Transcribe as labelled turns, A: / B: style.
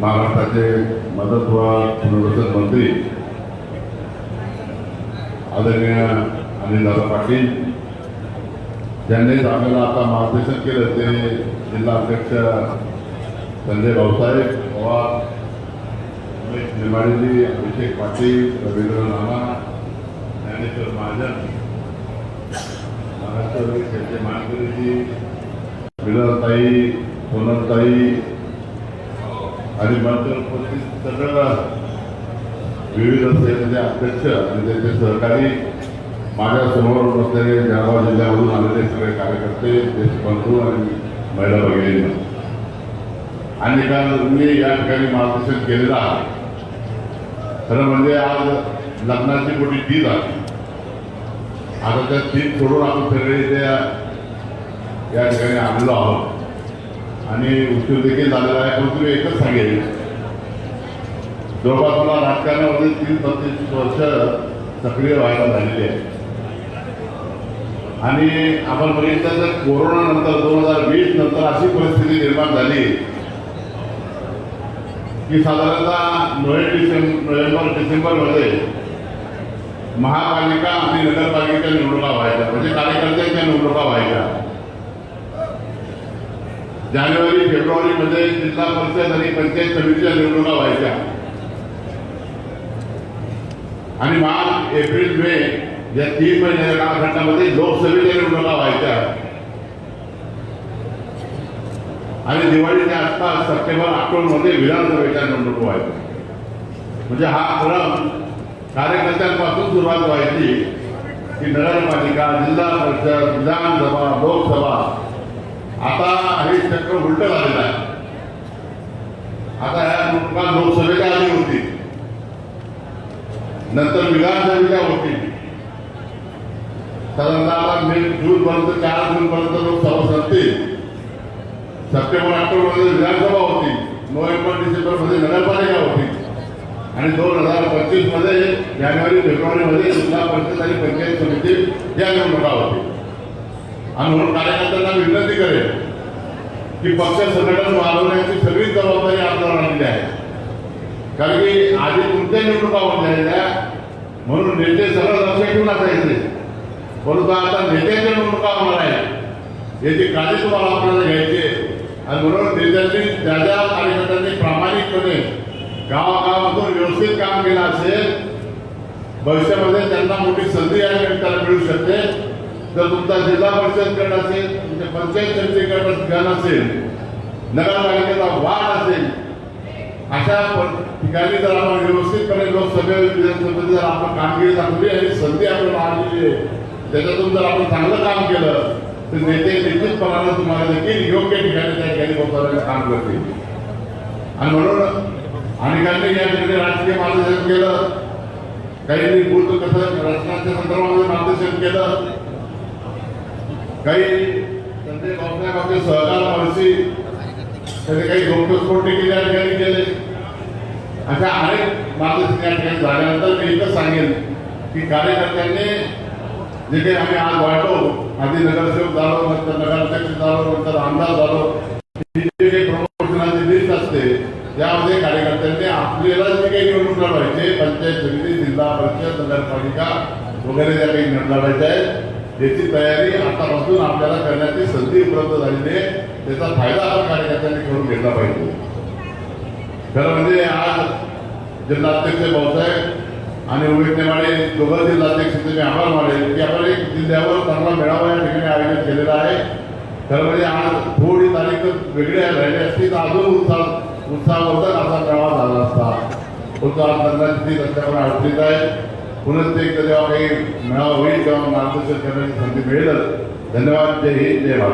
A: महाराष्ट्राचे मदत व पुनर्वसन मंत्री आदरणीय अनिलदादा पाटील ज्यांनीच आपल्याला आता मार्गदर्शन केलं ते जिल्हा अध्यक्ष संजय भाऊसाहेब पवार उमेश निंबाळेजी अभिषेक पाटील रवींद्र नाना ज्ञानेश्वर महाजन महाराष्ट्र शेट्टे मानकरीजी विलासताई सोनलताई आणि मात्र उपस्थित सगळं विविध सेनेचे अध्यक्ष आणि त्यांचे सहकारी माझ्यासमोर बसलेले जळगाव जिल्ह्यामधून आलेले सगळे कार्यकर्ते देशबंधू आणि महिला वगैरे आणि काल मी या ठिकाणी मार्गदर्शन केलेलं आहे. खरं म्हणजे आज लग्नाची मोठी तीज आहे आता त्या तीन सोडून आपण सगळे त्या या ठिकाणी आणलो आहोत. आणि उशीर देखील झालेला आहे पण तुम्ही एकच सांगेल जवळपास मला राजकारणामध्ये तीन पस्तीस वर्ष सक्रिय व्हायला झालेली आहे आणि आपण बघितलं तर कोरोना नंतर दोन हजार वीस नंतर अशी परिस्थिती निर्माण झाली की साधारणतः नोव्हेंबर डिसेंबर नोव्हेंबर डिसेंबरमध्ये महापालिका आणि नगरपालिका निवडणुका व्हायच्या. म्हणजे कार्यकर्त्यांच्या निवडणुका व्हायच्या. जानेवारी फेब्रुवारीमध्ये जिल्हा परिषद आणि पंचायत समितीच्या निवडणुका व्हायच्या. आणि मार्च एप्रिल मे या तीन महिन्याच्या कालखंडामध्ये लोकसभेच्या निवडणुका व्हायच्या. आणि दिवाळीच्या आसपास सप्टेंबर ऑक्टोबरमध्ये विधानसभेच्या निवडणूक व्हायच्या. म्हणजे हा क्रम कार्यकर्त्यांपासून सुरुवात व्हायची की नगरपालिका जिल्हा परिषद विधानसभा लोकसभा हे उलट झालेलं आहे. आता ह्या निवडणुका लोकसभेच्या आधी होती. नंतर विधानसभेच्या होती. साधारणतः आता मे जून पर्यंत चार जून पर्यंत लोकसभा संपतील. सप्टेंबर ऑक्टोबरमध्ये विधानसभा होती. नोव्हेंबर डिसेंबरमध्ये नगरपालिका होती. आणि दोन हजार पंचवीसमध्ये जानेवारी फेब्रुवारी मध्ये जिल्हा परिषद आणि पंचायत समिती या निवडणुका होती. आणि म्हणून कार्यकर्त्यांना विनंती करेल की पक्ष संघटन वाढवण्याची सगळी जबाबदारी आपल्यावर आलेली आहे. कारण की आधी कोणत्या निवडणुका होत झालेल्या म्हणून नेते सगळं लक्ष ठेवून असायचे परंतु आता नेत्याच्या निवडणुका होणार आहे याची काळजी तुम्हाला आपल्याला घ्यायची आणि म्हणून नेत्यांनी त्या त्या कार्यकर्त्यांनी प्रामाणिकपणे गावागावातून व्यवस्थित काम केलं असेल भविष्यामध्ये त्यांना मोठी संधी या निमित्तानं मिळू शकते. जर तुमचा जिल्हा परिषद गट असेल तुमच्या पंचायत समिती गट गण असेल नगरपालिकेचा वाढ असेल अशा ठिकाणी जर आपण व्यवस्थितपणे लोकसभे विधानसभेत जर आपण कामगिरी दाखवली आणि संधी आपण आलेली आहे त्याच्यातून जर आपण चांगलं काम केलं तर नेते निश्चितपणानं तुम्हाला देखील योग्य ठिकाणी त्या ठिकाणी पोहोचवण्याचं काम करतील. आणि म्हणून अनेकांनी या ठिकाणी राजकीय मार्गदर्शन केलं. काही बूथ कसं रचनाच्या संदर्भामध्ये मार्गदर्शन केलं. काही संजय बाबसाहेब आपले सहकार पॉलिसी त्याचे काही घोषस्फोट देखील या ठिकाणी केले. अशा अनेक मार्गदर्शन या ठिकाणी झाल्यानंतर मी एकच सांगेन की कार्यकर्त्यांनी जे काही आम्ही आज वाढलो आधी नगरसेवक झालो नंतर नगराध्यक्ष झालो नंतर आमदार झालो जे जी काही प्रमोशनाची लिस्ट असते त्यामध्ये कार्यकर्त्यांनी आपल्याला जे काही निवडून लढवायचे पंचायत समिती जिल्हा परिषद नगरपालिका वगैरे ज्या काही लढवायच्या आहेत. याची तयारी आतापासून आपल्याला करण्याची संधी उपलब्ध झालेली आहे. त्याचा फायदा आपण कार्यकर्त्यांनी करून घेतला पाहिजे. खरं म्हणजे आज जिल्हाध्यक्ष भाऊसाहेब आणि उमेश नेमाडे दोघं जिल्हाध्यक्षांचे मी आभार मानेल की आपण एक जिल्ह्यावर चांगला मेळावा या ठिकाणी आयोजित केलेला आहे. खरं म्हणजे आज थोडी तारीख वेगळी राहिली असती तर अजून उत्साह उत्साहवर्धक असा मेळावा झाला असता. परंतु आज लग्नाची तीच अडचणीत आहे. पुन्हा ते एकदा जेव्हा काही मेळावा होईल तेव्हा मार्गदर्शन करण्याची संधी मिळेलच. धन्यवाद. जय हिंद. जय भारत.